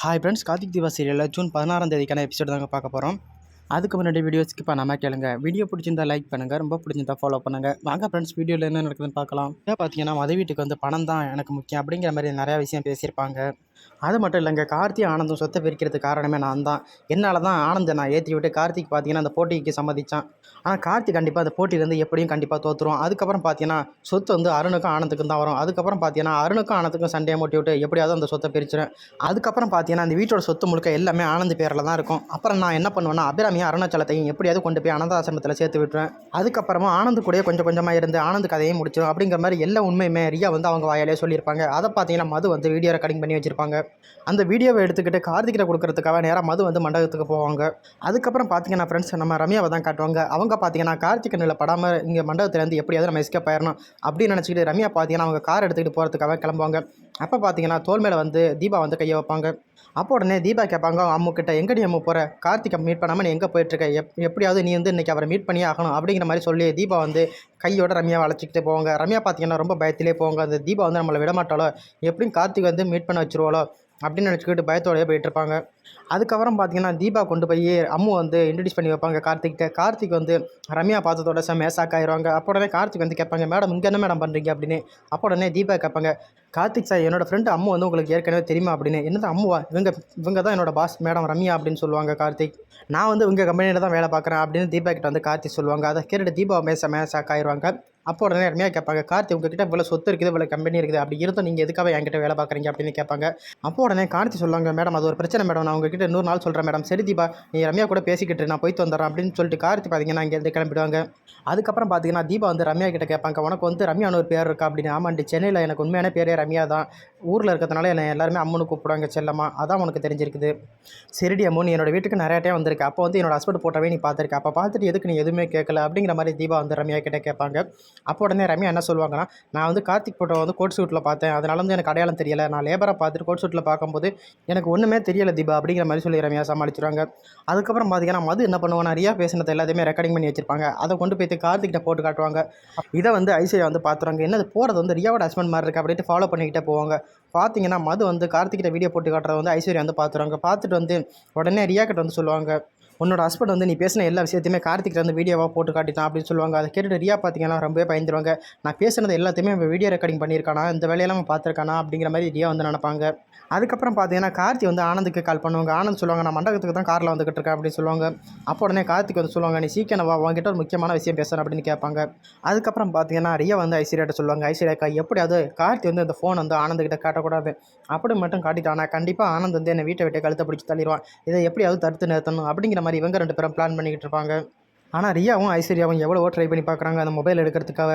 Hi friends Karthik Deepa சீரியலில் June பதினாறாம் தேதிக்கான episode தாங்க பார்க்க போகிறோம் அதுக்கு முன்னாடி வீடியோ ஸ்கிப் பண்ணாமல் கேளுங்க. வீடியோ பிடிச்சிருந்தா லைக் பண்ணுங்கள் ரொம்ப பிடிச்சிருந்தா ஃபாலோ பண்ணுங்கள் வாங்க ஃப்ரெண்ட்ஸ் வீடியோவில் என்ன நடக்குதுன்னு பார்க்கலாம். ஏன் பார்த்தீங்கன்னா மத வீட்டுக்கு வந்து பணம் தான் எனக்கு முக்கியம் அப்படிங்கிற மாதிரி நிறையா விஷயம் பேசியிருப்பாங்க. அது மட்டும் இல்லைங்க கார்த்தி ஆனந்தம் சொத்தை பிரிக்கிறதுக்கு காரணமே நான் தான். என்னால் தான் ஆனந்தை நான் ஏற்றி விட்டு கார்த்திக் பார்த்தீங்கன்னா அந்த போட்டிக்கு சம்மதித்தான் ஆனால் கார்த்திக் கண்டிப்பாக அந்த போட்டியிலேருந்து எப்படியும் கண்டிப்பாக தோற்றுருவோம் அதுக்கப்புறம் பார்த்தீங்கன்னா சொத்து வந்து அருணுக்கும் ஆனந்துக்கும் தான் வரும். அதுக்கப்புறம் பார்த்தீங்கன்னா அருணுக்கும் ஆனந்துக்கும் சண்டையை மூட்டி விட்டு எப்படியாவது அந்த சொத்தை பிரிச்சிடும் அதுக்கப்புறம் பார்த்தீங்கன்னா அந்த வீட்டோட சொத்து முழுக்க எல்லாமே ஆனந்த் பேரில் தான் இருக்கும். அப்புறம் நான் என்ன பண்ணுவேன்னா அபிராமி அபிராமியும் அருணாச்சலத்தையும் எப்படியாவது கொண்டு போய் அனாதாசிரமத்தில் சேர்த்து விட்டுருவேன் அதுக்கப்புறமா ஆனந்த் கூட கொஞ்சம் கொஞ்சமாக இருந்து ஆனந்த் கதையும் முடிச்சிடும் அப்படிங்கிற மாதிரி எல்லா உண்மையுமே ரியா வந்து அவங்க வாயாலே சொல்லியிருப்பாங்க. அதை பார்த்தீங்கன்னா மது வந்து வீடியோ ரெக்கார்டிங் பண்ணி வச்சிருப்பாங்க. அந்த வீடியோவை எடுத்துக்கிட்டு கார்த்திகிட்ட கொடுக்கறதுக்காக நேராக மது வந்து மண்டபத்துக்கு போவாங்க. அதுக்கப்புறம் பார்த்தீங்கன்னா ஃப்ரெண்ட்ஸ் நம்ம ரம்யாவை தான் காட்டுவாங்க. அவங்க பார்த்தீங்கன்னா கார்த்திக் கண்ணில் படாமல் இங்கே மண்டபத்துலேருந்து எப்படியாவது நம்ம எஸ்கேப் ஆயிடணும் அப்படின்னு நினச்சிக்கிட்டு ரம்யா பார்த்தீங்கன்னா அவங்க கார் எடுத்துக்கிட்டு போகிறதுக்காக கிளம்புவாங்க. அப்போ பார்த்தீங்கன்னா தோல் மேலே வந்து தீபா வந்து கையை வைப்பாங்க. அப்போ உடனே தீபா கேட்பாங்க அம்முக்கிட்ட எங்கடி அம்மு போகிற கார்த்திகை மீட் பண்ணாமல் நீ எங்கே போயிட்டுருக்க? எப் எப்படியாவது நீ வந்து இன்றைக்கி அவரை மீட் பண்ணியே ஆகணும் அப்படிங்கிற மாதிரி சொல்லி தீபா வந்து கையோட ரம்யாவை அழைச்சிக்கிட்டு போவாங்க. ரம்யா பார்த்தீங்கன்னா ரொம்ப பயத்திலே போவாங்க. அந்த தீபா வந்து நம்மளை விடமாட்டாலோ எப்படியும் கார்த்திக் வந்து மீட் பண்ண வச்சுருவாளோ? அப்படின்னு நினச்சிக்கிட்டு பயத்தோடயே போயிட்டுருப்பாங்க. அதுக்கப்புறம் பார்த்தீங்கன்னா தீபா கொண்டு போய் அம்மு வந்து இன்ட்ரடியூஸ் பண்ணி வைப்பாங்க கார்த்திக்கிட்ட கார்த்திக் வந்து ரம்யா பார்த்ததோட செம்ம ஷாக் ஆயிடுவாங்க அப்போ உடனே கார்த்திக் வந்து கேட்பாங்க மேடம் இங்கே என்ன மேடம் பண்ணுறீங்க அப்படின்னு. அப்போ உடனே தீபா கேட்பாங்க கார்த்திக் சார் என்னோட ஃப்ரெண்டு அம்மு வந்து உங்களுக்கு ஏற்கனவே தெரியுமா அப்படின்னு? என்னது அம்முவா இவங்க இவங்க தான் என்னோட பாஸ் மேடம் ரம்யா அப்படின்னு சொல்லுவாங்க கார்த்திக். நான் வந்து உங்கள் கம்பெனியில் தான் வேலை பார்க்குறேன் அப்படின்னு தீபா கிட்ட வந்து கார்த்திக் சொல்லுவாங்க. அதை கேட்டுட்டு தீபா மேச ஷாக் ஆயிடுவாங்க அப்போ உடனே ரம்யா கேட்பாங்க கார்த்தி உங்ககிட்ட இவ்வளோ சொத்து இருக்குது இவ்வளோ கம்பெனி இருக்குது. அப்படி இருந்தும் நீங்கள் எதுக்காக என்கிட்ட வேலை பார்க்குறீங்க? அப்படின்னு கேட்பாங்க. அப்போ உடனே கார்த்தி சொல்லுவாங்க மேடம் அது ஒரு பிரச்சனை மேடம். நான் உங்ககிட்ட இன்னொரு நாள் சொல்கிறேன் மேடம். சரி தீபா நீ ரம்யா கூட பேசிக்கிட்டு நான் போயிட்டு வந்துடுறேன். அப்படின்னு சொல்லிட்டு கார்த்தி பார்த்தீங்கன்னா இங்கேருந்து கிளம்பிடுவாங்க. அதுக்கப்புறம் பார்த்தீங்கன்னா தீபா வந்து ரம்யா கிட்ட கேட்பாங்க உனக்கு வந்து ரம்யான்னு ஒரு பேர் இருக்கா? அப்படின்னு. ஆமாண்டி சென்னையில் எனக்கு உண்மையான பேரே ரம்யா தான். ஊரில் இருக்கிறதுனால என்னை எல்லாருமே அம்மனு கூப்பிடுவாங்க செல்லம்மா. அதான் உனக்கு தெரிஞ்சிருக்குது. சரிடி அம்மு என்னோடய வீட்டுக்கு நிறையா டைம் வந்திருக்கு. அப்போ வந்து என்னோட ஹஸ்பண்ட் போட்டவே நீ பார்த்துருக்க. அப்போ பார்த்துட்டு எதுக்கு நீ எதுவுமே கேட்கல அப்படிங்கிற மாதிரி தீபா வந்து ரம்யா கிட்டே கேட்பாங்க. அப்போ உடனே ரம்யா என்ன சொல்லுவாங்கன்னா நான் வந்து கார்த்திக் போட்டோ வந்து கோட் சூட்டில் பார்த்தேன். அதனால வந்து எனக்கு அடையாளம் தெரியல. நான் லேபராக பார்த்துட்டு கோட் சூட்டில் பார்க்கும்போது எனக்கு ஒன்றுமே தெரியலை தீபா அப்படிங்கிற மாதிரி சொல்லி ரம்யா சமாளிச்சிருவாங்க. அதுக்கப்புறம் பார்த்தீங்கன்னா மது என்ன பண்ணுவாங்க ரியா பேசினது எல்லாத்தையுமே ரெக்கார்டிங் பண்ணி வச்சிருப்பாங்க. அதை கொண்டு போய்த்து கார்த்திக்கிட்ட போட்டு காட்டுவாங்க. இதை வந்து ஐசியா வந்து பார்த்துருவாங்க என்னது போகிறது வந்து ரியாவோட ஹஸ்பண்ட் மாதிரி இருக்குது அப்படின்ட்டு ஃபாலோ பண்ணிக்கிட்டே போவாங்க. பார்த்தீங்கன்னா மது வந்து கார்த்திகிட்ட வீடியோ போட்டு காட்டுறத வந்து ஐஸ்வர்யா வந்து பார்த்துருவாங்க பார்த்துட்டு வந்து உடனே ரியா வந்து சொல்லுவாங்க. உன்னோட ஹஸ்பண்ட் வந்து நீ பேசின எல்லா விஷயத்தையுமே கார்த்திக் வந்து வீடியோவாக போட்டு காட்டிட்டான் அப்படின்னு சொல்லுவாங்க. அதை கேட்டுட்டு ரியா பார்த்தீங்கன்னா ரொம்பவே பயந்துருவாங்க. நான் பேசுனது எல்லாத்தையுமே இவன் வீடியோ ரெக்கார்டிங் பண்ணியிருக்கானா? இந்த வேலையெல்லாம் பார்த்துருக்கானா? அப்படிங்கிற மாதிரி ரியா வந்து நினைப்பாங்க. அதுக்கப்புறம் பார்த்தீங்கன்னா கார்த்தி வந்து ஆனந்துக்கு கால் பண்ணுவாங்க. ஆனந்த் சொல்லுவாங்க நான் மண்டபத்துக்கு தான் காரில் வந்துகிட்டு இருக்கேன் அப்படின்னு சொல்லுவாங்க. அப்போ உடனே கார்த்திக் வந்து சொல்லுவாங்க நீ சீக்கிரம் வா உங்ககிட்ட ஒரு முக்கியமான விஷயம் பேசுகிறேன் அப்படின்னு கேட்பாங்க. அதுக்கப்புறம் பார்த்தீங்கன்னா ரியா வந்து ஐஸ்வர்யாட்ட சொல்லுவாங்க ஐஸ்வர்யாக்கா எப்படியாவது கார்த்தி வந்து அந்த ஃபோன் வந்து ஆனந்துக்கிட்ட காட்டக்கூடாது. அப்படி மட்டும் காட்டிட்டானா? கண்டிப்பாக ஆனந்த் வந்து என்னை வீட்டை விட்டு கழுத்தை பிடிச்சி தள்ளிடுவான் இதை எப்படியாவது தடுத்து நிறுத்தணும் அப்படிங்கிற மாதிரி இவங்க ரெண்டு பேரும் பிளான் பண்ணிக்கிட்டு இருப்பாங்க. ஆனால் ரியாவும் ஐஸ்வர்யாவும் எவ்வளவோ ட்ரை பண்ணி பார்க்குறாங்க அந்த மொபைல் எடுக்கிறதுக்காக.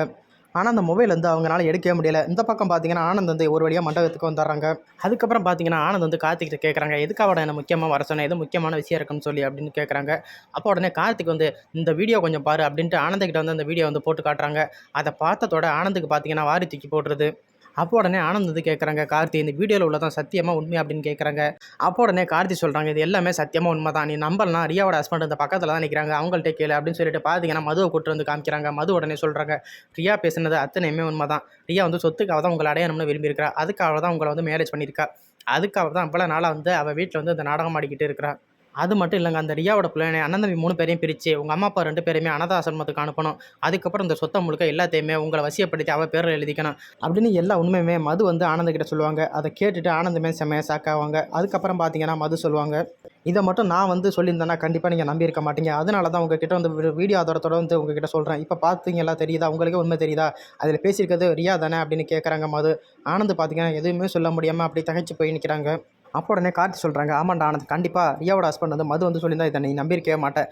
ஆனால் அந்த மொபைல் வந்து அவங்களால எடுக்கவே முடியல. இந்த பக்கம் பார்த்தீங்கன்னா ஆனந்த் வந்து ஒரு வழியாக மண்டபத்துக்கு வந்துடுறாங்க. அதுக்கப்புறம் பார்த்தீங்கன்னா ஆனந்த் வந்து கார்த்திகிட்ட கேட்குறாங்க எதுக்காக என்ன முக்கியமாக வர சொன்னேன் எது முக்கியமான விஷயம் இருக்குன்னு சொல்லி அப்படின்னு கேட்குறாங்க அப்போ உடனே கார்த்திக் வந்து இந்த வீடியோ கொஞ்சம் பாரு அப்படின்ட்டு ஆனந்த்கிட்ட வந்து அந்த வீடியோ வந்து போட்டு காட்டுறாங்க. அதை பார்த்ததோட ஆனந்துக்கு பார்த்தீங்கன்னா வாரி தூக்கி போடுறது. அப்போ உடனே ஆனந்த் வந்து கேட்குறாங்க கார்த்தி இந்த வீடியோவில் உள்ளதான் சத்தியமாக உண்மை அப்படின்னு கேட்குறாங்க அப்போ உடனே கார்த்தி சொல்கிறாங்க இது எல்லாமே சத்தியமாக உண்மை தான் நீ நம்பலாம் ரியாவோட ஹஸ்பண்ட் இந்த பக்கத்தில் தான் நிற்கிறாங்க அவங்கள்ட்ட கேளு அப்படின்னு சொல்லிட்டு பார்த்தீங்கன்னா மதுவை கூட்டு வந்து காமிக்கிறாங்க. மது உடனே சொல்கிறாங்க ரியா பேசுனது அத்தனையுமே உண்மை தான் ரியா வந்து சொத்துக்காக தான் உங்களை அடையணும்னு விரும்பியிருக்கிறா. அதுக்காக தான் உங்களை வந்து மேரேஜ் பண்ணியிருக்கா. அதுக்காக தான் இவ்வளோ நாளாக வந்து அவள் வீட்டில் வந்து இந்த நாடகம் ஆடிக்கிட்டு இருக்கிறா. அது மட்டும் இல்லைங்க அந்த ரியாவோட பிள்ளைனை அண்ணன் தம்பி மூணு பேரையும் பிரித்து உங்கள் அம்மா அப்பா ரெண்டு பேருமே அனதாசிரமத்துக்கு அனுப்பணும். அதுக்கப்புறம் இந்த சொத்தை முழுக்க எல்லாத்தையுமே உங்களை வசியப்படுத்தி அவள் பேரில் எழுதிக்கணும். அப்படின்னு எல்லா உண்மையுமே மது வந்து ஆனந்தகிட்ட சொல்லுவாங்க. அதை கேட்டுட்டு ஆனந்தமே செம்மையாக சாக்காவாங்க அதுக்கப்புறம் பார்த்தீங்கன்னா மது சொல்லுவாங்க. இதை மட்டும் நான் வந்து சொல்லியிருந்தேன்னா கண்டிப்பாக நீங்கள் நம்பியிருக்க மாட்டீங்க. அதனால தான் உங்ககிட்ட வந்து வீடியோ ஆதாரத்தோட வந்து உங்ககிட்ட சொல்கிறேன் இப்போ பார்த்தீங்களா தெரியுதா? உங்களுக்கே உண்மை தெரியுதா? அதில் பேசியிருக்கிறது ரியா தானே அப்படின்னு கேட்குறாங்க மது. ஆனந்த் பார்த்தீங்கன்னா எதுவுமே சொல்ல முடியாமல் அப்படி தகைச்சு போய் நிற்கிறாங்க அப்போ உடனே கார்த்தி சொல்கிறாங்க ஆமாண்டா ஆனந்த் கண்டிப்பாக ரியாவோட ஹஸ்பண்ட் வந்து மது வந்து சொல்லியிருந்தா இதை நீ நம்பியிருக்கவே மாட்டேன்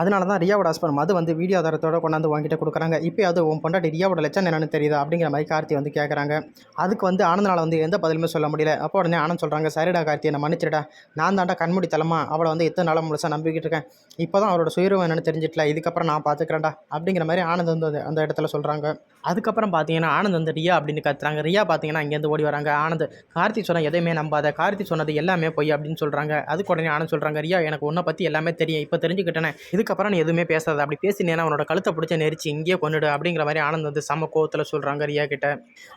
அதனால தான் ரியாவோட ஹஸ்பண்ட் மது வந்து வீடியோ ஆதாரத்தோட கொண்டாந்து வாங்கிட்டு கொடுக்குறாங்க. இப்போயாவது உன் பொண்டாட்டி ரியாவோட லட்சம் என்னென்னு தெரியுதா? அப்படிங்கிற மாதிரி கார்த்தி வந்து கேட்குறாங்க அதுக்கு வந்து ஆனந்தனால் வந்து எந்த பதிலுமே சொல்ல முடியல. அப்போ உடனே ஆனந்த் சொல்கிறாங்க சரிடா கார்த்தி என்னை மன்னிச்சிடா நான் தாண்டா கண்மூடி தலைமா அவளை வந்து எத்தனை நாளாக முழுசாக நம்பிக்கிட்டு இருக்கேன். இப்போ தான் அவரோட சுயரூபம் என்னென்னு தெரிஞ்சிட்டல இதுக்கப்புறம் நான் பார்த்துக்கிறேன்டா அப்படிங்கிற மாதிரி ஆனந்த் வந்து அந்த இடத்துல சொல்கிறாங்க அதுக்கப்புறம் பார்த்தீங்கன்னா ஆனந்த் வந்து ரியா அப்படின்னு கத்துறாங்க. ரியா பார்த்தீங்கன்னா இங்கேருந்து ஓடி வராங்க. ஆனந்த் கார்த்தி சொன்ன எதையுமே நம்பாத. கார்த்தி சொன்னது எல்லாமே பொய் அப்படின்னு சொல்கிறாங்க அதுக்கு உடனே ஆனந்த் சொல்கிறாங்க ரியா எனக்கு உன்னை பற்றி எல்லாமே தெரியும். இப்போ தெரிஞ்சுக்கிட்டேனே. இது இதுக்கப்புறம் நீ எதுவுமே பேசாத. அப்படி பேசினேன்னா உன்னோட கழுத்தை பிடிச்ச நெரிச்சு இங்கேயே கொண்டுடு அப்படிங்கிற மாதிரி ஆனந்த் வந்து சம கோவத்தில் சொல்கிறாங்க ரியா கிட்ட.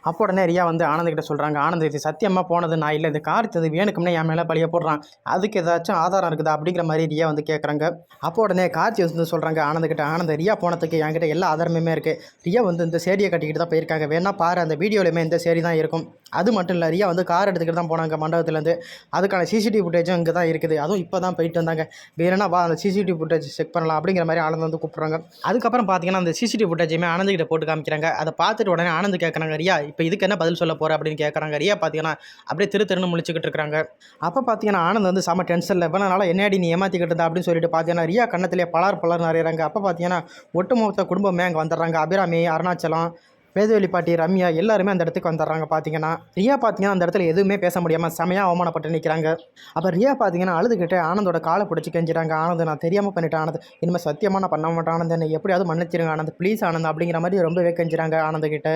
அப்போ உடனே ரியா வந்து ஆனந்த் கிட்ட சொல்கிறாங்க ஆனந்த் இது சத்தியமாக போனது நான் இல்லை. இது கார்த்தது வேணுக்கும்னே என் மேலே பழிய போடுறான். அதுக்கு ஏதாச்சும் ஆதாரம் இருக்குதா? அப்படிங்கிற மாதிரி ரியா வந்து கேட்குறாங்க அப்போ உடனே கார்த்தி வந்து சொல்கிறாங்க ஆனந்த் கிட்ட ஆனந்த் ரியா போனதுக்கு என்கிட்ட எல்லா ஆதாரமுமே இருக்குது ரியா வந்து இந்த சேரியை கட்டிக்கிட்டு தான் போயிருக்காங்க. வேணா பாரு அந்த வீடியோலையுமே இந்த சேரி தான் இருக்கும். அது மட்டும் இல்லை ரியா வந்து கார் எடுத்துக்கிட்டு தான் போனாங்க மண்டபத்துலேருந்து. அதுக்கான சிசிடிவி ஃபுட்டேஜும் இங்கே தான் இருக்குது. அதுவும் இப்போ தான் போயிட்டு வந்தாங்க. வேணும்னா வா அந்த சிசிடிவி ஃபுட்டேஜ் செக் பண்ணலாம் அப்படிங்கிற மாதிரி ஆனந்த் வந்து கூப்பிட்றாங்க. அதுக்கப்புறம் பார்த்தீங்கன்னா அந்த சிசிடிவி ஃபுட்டேஜுமே ஆனந்த்கிட்ட போட்டு காமிக்கிறாங்க. அதை பார்த்துட்டு உடனே ஆனந்த் கேட்குறாங்க ரியா இப்போ இதுக்கு என்ன பதில் சொல்ல போகிற அப்படின்னு கேட்குறாங்க ரியா பார்த்தீங்கன்னா அப்படியே திரு திருன்னு முழிச்சிக்கிட்டு இருக்காங்க அப்போ பார்த்தீங்கன்னா ஆனந்த் வந்து செம டென்ஷனில் இப்போ அதனால் என்னடி நீ ஏமாற்றிக்கிட்டு இருந்தா? அப்படின்னு சொல்லிட்டு பார்த்தீங்கன்னா ரியா கண்ணத்திலே பலார் பலர் நிறையிறாங்க அப்போ பார்த்தீங்கன்னா ஒட்டுமொத்த குடும்பமே அங்கே வந்துடுறாங்க. அபிராமி அருணாச்சலம் வேதவெளி பாட்டி ரம்யா எல்லாருமே அந்த இடத்துக்கு வந்துடுறாங்க பார்த்தீங்கன்னா ரியா பார்த்தீங்கன்னா அந்த இடத்துல எதுவுமே பேச முடியாமல் செமையாக அவமானப்பட்டு நிற்கிறாங்க அப்போ ரியா பார்த்தீங்கன்னா அழுதுகிட்டு ஆனந்தோட காலை பிடிச்சி கெஞ்சிறாங்க. ஆனந்த் நான் தெரியாமல் பண்ணிட்டேன் ஆனந்த். இனிமேல் சத்தியமாக நான் பண்ண மாட்டேன் ஆனந்த். என்னை எப்படியாவது மன்னிச்சிருங்க ஆனந்த். ப்ளீஸ் ஆனந்த் அப்படிங்கிற மாதிரி ரொம்பவே கெஞ்சிறாங்க ஆனந்த் கிட்ட.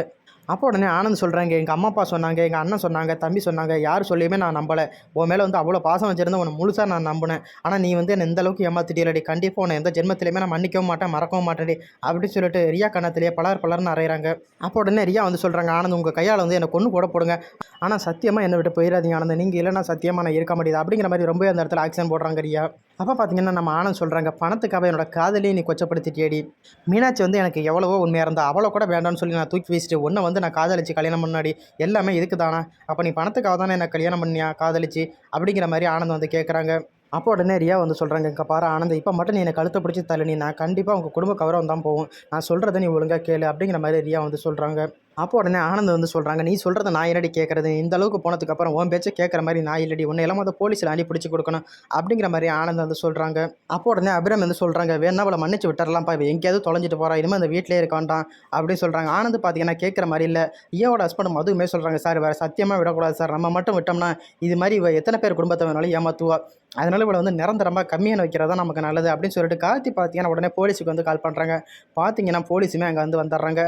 அப்போ உடனே ஆனந்த் சொல்கிறாங்க எங்கள் அம்மா அப்பா சொன்னாங்க எங்கள் அண்ணன் சொன்னாங்க தம்பி சொன்னாங்க யார் சொல்லியுமே நான் நம்பலை. உன் மேலே வந்து அவ்வளோ பாசம் வச்சுருந்தேன் உன்னை முழுசாக நான் நம்பினேன். ஆனால் நீ வந்து என்னை எந்த அளவுக்கு ஏமாத்திட்டியலடி கண்டிப்பாக உன்னை எந்த ஜென்மத்திலையுமே நான் மன்னிக்கவும் மாட்டேன் மறக்கவும் மாட்டேன்டி அப்படின்னு சொல்லிட்டு ரியா கண்ணத்திலேயே பலர் பலர்னு அறையிறாங்க. அப்போ உடனே ரியா வந்து சொல்கிறாங்க ஆனந்த் உங்கள் கையால் வந்து என்னை கொண்டு போட போடுங்க. ஆனால் சத்தியமாக என்னை விட்டு போயிடாதீங்க ஆனந்த். நீங்கள் இல்லைனா சத்தியமாக நான் இருக்க முடியாது அப்படிங்கிற மாதிரி ரொம்பவே அந்த இடத்துல ஆக்ஷன் போடுறாங்க ரியா. அப்போ பார்த்தீங்கன்னா நம்ம ஆனந்த் சொல்கிறாங்க பணத்துக்காக என்னோட காதலியை நீ கொச்சப்படுத்திட்டியடி. மீனாட்சி வந்து எனக்கு எவ்வளவோ உண்மையாக இருந்தால் அவ்வளோ கூட வேண்டாம்னு சொல்லி நான் தூக்கி வீசிட்டு ஒன்றை வந்து நான் காதலிச்சு கல்யாணம் முன்னாடி எல்லாமே இதுக்கு தானே? அப்போ நீ பணத்துக்காக தானே என்ன கல்யாணம் பண்ணியா காதலிச்சு? அப்படிங்கிற மாதிரி ஆனந்த் வந்து கேட்குறாங்க அப்போ உடனே ரியா வந்து சொல்கிறாங்க இங்கே பாரு ஆனந்த் இப்போ மட்டும் நீ என்னை கழுத்தை பிடிச்சி தள்ளி நான் கண்டிப்பாக உங்கள் குடும்ப கௌரவம் தான் போகும். நான் சொல்கிறத நீ ஒழுங்காக கேளு அப்படிங்கிற மாதிரி ரியா வந்து சொல்கிறாங்க அப்போ உடனே ஆனந்த் வந்து சொல்கிறாங்க நீ சொல்கிறத நான் என்னடி கேட்குறது இந்த அளவுக்கு போனதுக்கு அப்புறம் உன் பேச்சை கேட்குற மாதிரி நான் இல்லடி. உன்னை எல்லாம் அதை போலீஸில் அனுப்பி பிடிச்சி கொடுக்கணும். அப்படிங்கிற மாதிரி ஆனந்த் வந்து சொல்கிறாங்க அப்போ உடனே அபிராம் வந்து சொல்கிறாங்க வேணா அவளை மன்னிச்சு விட்டுறலாம்ப்பா. இவ எங்கேயாவது தொலைஞ்சிட்டு போகிறா இனிமேல் அந்த வீட்டிலே இருக்க வேண்டாம். அப்படின்னு சொல்கிறாங்க ஆனந்த் பார்த்தீங்கன்னா கேட்குற மாதிரி இல்லை. ஈயோட ஹஸ்பண்ட் அதுவுமே சொல்கிறாங்க சார் வேறு சத்தியமாக விடக்கூடாது சார். நம்ம மட்டும் விட்டோம்னா இது மாதிரி இவ எத்தனை பேர் குடும்பத்தை வேணாலும் ஏமாத்துவா? அதனால் இவளை வந்து நிரந்தரமாக கம்மியான வைக்கிறதா நமக்கு நல்லது. அப்படின்னு சொல்லிட்டு கார்த்தி பார்த்தீங்கன்னா உடனே போலீஸுக்கு வந்து கால் பண்ணுறாங்க பார்த்தீங்கன்னா போலீஸுமே அங்கே வந்து வந்துடுறாங்க.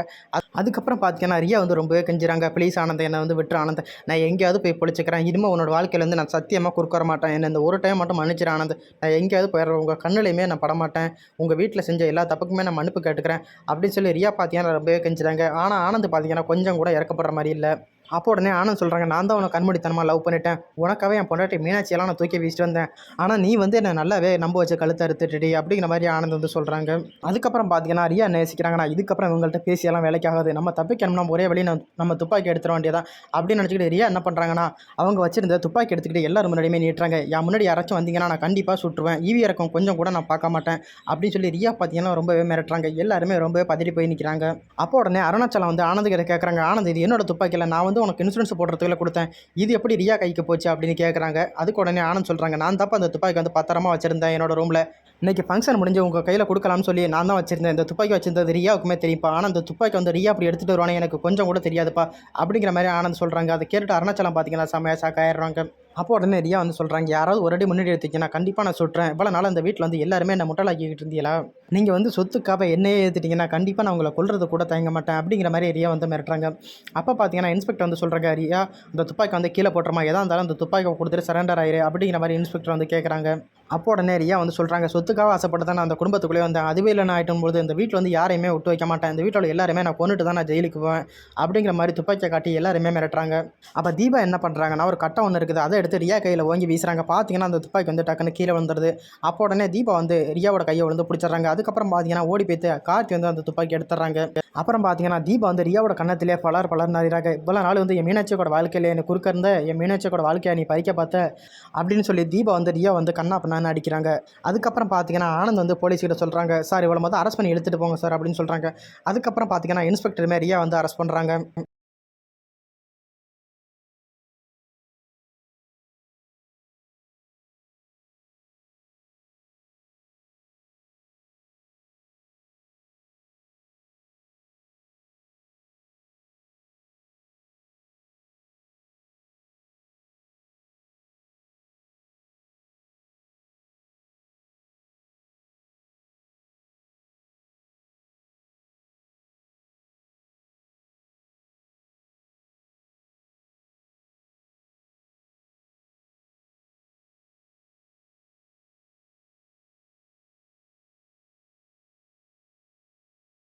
அதுக்கப்புறம் பார்த்தீங்கன்னா நிறைய வந்து ரொம்பவே கெஞ்சுறாங்க. ப்ளீஸ் ஆனந்த என்னை வந்து விட்டுரு ஆனந்த. நான் எங்கேயாவது போய் பொழிச்சுக்கிறேன். இனிமேல் உன்னோட வாழ்க்கையில வந்து நான் சத்தியமாக குறுக்க வர மாட்டேன். என்னை இந்த ஒரு டைம் மட்டும் மன்னிச்சிரு ஆனந்த். நான் எங்கேயாவது போயிடுறேன். உங்கள் கண்ணுலையுமே நான் படமாட்டேன் உங்கள் வீட்டில் செஞ்ச எல்லா தப்புக்குமே நான் மன்னிப்பு கேட்டுக்கிறேன். அப்படின்னு சொல்லி ரியா பார்த்தீங்கன்னா ரொம்பவே கெஞ்சுறாங்க. ஆனால் ஆனந்த் பார்த்தீங்கன்னா கொஞ்சம் கூட இறக்கப்படுற மாதிரி இல்லை. அப்போ உடனே ஆனந்த் சொல்கிறாங்க நான் தான் உனக்கு கண்மூடித்தனமாக லவ் பண்ணிட்டேன். உனக்காகவே என் பொண்டாட்டி மீனாட்சியெல்லாம் நான் தூக்கி வீசிட்டு வந்தேன். ஆனால் நீ வந்து என்னை நல்லாவே நம்ப வச்சு கழுத்தை அறுத்துட்டுடி அப்படிங்கிற மாதிரி ஆனந்த் வந்து சொல்கிறாங்க அதுக்கப்புறம் பார்த்தீங்கன்னா ரியா நேசிக்கிறாங்க நான் இதுக்கப்புறம் இவங்கள்ட்ட பேசியெல்லாம் வேலைக்காகாது நம்ம தப்பிக்கணும்னா ஒரே வழி நம்ம- நம்ம துப்பாக்கி எடுத்துட வேண்டியதான் அப்படின்னு நினச்சிக்கிட்டு ரியா என்ன பண்ணுறாங்கன்னா அவங்க வச்சிருந்த துப்பாக்கி எடுத்துக்கிட்டு எல்லாரும் முன்னாடியுமே நீட்டுறாங்க. என் முன்னாடி யாராச்சும் வந்தீங்கன்னா நான் கண்டிப்பாக சுட்டுருவேன். ஈவி இறக்கம் கொஞ்சம் கூட நான் பார்க்க மாட்டேன். அப்படின்னு சொல்லி ரியா பார்த்தீங்கன்னா ரொம்பவே மிரட்டுறாங்க. எல்லாருமே ரொம்பவே பதறி போய் நிற்கிறாங்க அப்போ உடனே அருணாச்சலம் வந்து ஆனந்த் கிட்ட கேட்குறாங்க ஆனந்த் இது என்னோட துப்பாக்கியில்? நான் வந்து உனக்கு இன்சூரன்ஸ் போடுறதுக்குள்ள கொடுத்தேன். இது எப்படி ரியா கைக்கு போச்சு அப்படின்னு கேட்குறாங்க அதுக்கு உடனே ஆனந்த் சொல்கிறாங்க நான் தப்பா அந்த துப்பாக்கி வந்து பத்திரமா வச்சிருந்தேன் என்னோட ரூமில் இன்றைக்கி ஃபங்க்ஷன் முடிஞ்சு உங்கள் கையில் கொடுக்கலாம்னு சொல்லி நான் தான் வச்சிருந்தேன். இந்த துப்பாக்கி வச்சிருந்தது ரியாவுக்குமே தெரியும்ப்பா. ஆனால் அந்த துப்பாக்கி வந்து ரியா அப்படி எடுத்துகிட்டு வருவானே எனக்கு கொஞ்சம் கூட தெரியாதுப்பா. அப்படிங்கிற மாதிரி ஆனந்த் சொல்கிறாங்க அதை கேட்டுட்டு அருணாச்சலம் பார்த்தீங்கன்னா செம்மையாக சாக்காயிடுறாங்க அப்போ உடனே ரியா வந்து சொல்கிறாங்க யாராவது ஒரு அடி முன்னாடி எடுத்தீங்கன்னா கண்டிப்பாக நான் சுட்டுறேன். இவ்வளோ நாள் அந்த வீட்டில் வந்து எல்லாருமே என்ன முட்டலாக்கிக்கிட்டு இருந்தீங்களா? நீங்கள் வந்து சொத்துக்காக என்னையே ஏற்றுட்டீங்கன்னா கண்டிப்பாக நான் உங்களை கொள்றது கூட தயங்க மாட்டேன். அப்படிங்கிற மாதிரி ரியா வந்து மிரட்டுறாங்க. அப்போ பார்த்தீங்கன்னா இன்ஸ்பெக்டர் வந்து சொல்கிறாங்க ரியா அந்த துப்பாக்கி வந்து கீழே போட்டுறமா எதாக இருந்தாலும் அந்த துப்பாக்கி கொடுத்துட்டு சரண்டர் ஆயிரு. அப்படிங்கிற மாதிரி இன்ஸ்பெக்டர் வந்து கேட்குறாங்க அப்போ உடனே ரியா வந்து சொல்கிறாங்க சொத்துக்காக ஆசைப்பட்டு தான் நான் அந்த குடும்பத்துக்குள்ளே வந்தேன். அதுவே இல்லை நான் ஆகிட்டும் போது இந்த வீட்டில் வந்து யாரையுமே விட்டு வைக்க மாட்டேன். இந்த வீட்டில் எல்லாருமே நான் கொண்டுட்டு தான் நான் ஜெயிலுக்கு போவேன். அப்படிங்கிற மாதிரி துப்பாக்கியை காட்டி எல்லாருமே மிரட்டுறாங்க. அப்போ தீபா என்ன பண்ணுறாங்கன்னா ஒரு கட்டம் ஒன்று இருக்குது. அதை எடுத்து ரியா கையில் ஓங்கி வீசுறாங்க. பார்த்தீங்கன்னா அந்த துப்பாக்கி வந்து டக்குன்னு கீழே விழுந்துருது. அப்போ உடனே தீபா வந்து ரியாவோட கையை விழுந்து பிடிச்சிடுறாங்க. அதுக்கப்புறம் பார்த்தீங்கன்னா ஓடி போய்த்து கார்த்தி வந்து அந்த துப்பாக்கி எடுத்துடுறாங்க. அப்புறம் பார்த்தீங்கன்னா தீபா வந்து ரியாவோட கண்ணத்திலே பலர் பலர் நிறையாக இவ்வளோ நாள் வந்து என் மீனாட்சியோட வாழ்க்கையில் எனக்கு குறுக்க இருந்த என் மீனாட்சியோட வாழ்க்கையை நீ பறிக்க பார்த்த? அப்படின்னு சொல்லி தீபா வந்து ரியா வந்து கண்ணா பண்ணான்னு அடிக்கிறாங்க. அதுக்கப்புறம் பார்த்தீங்கன்னா ஆனந்த் வந்து போலீஸ்கிட்ட சொல்கிறாங்க சார் இவ்வளோ மொத்தம் அரெஸ்ட் பண்ணி எடுத்துகிட்டு போங்க சார் அப்படின்னு சொல்கிறாங்க அதுக்கப்புறம் பார்த்தீங்கன்னா இன்ஸ்பெக்டர் மேரியா வந்து அரெஸ்ட் பண்ணுறாங்க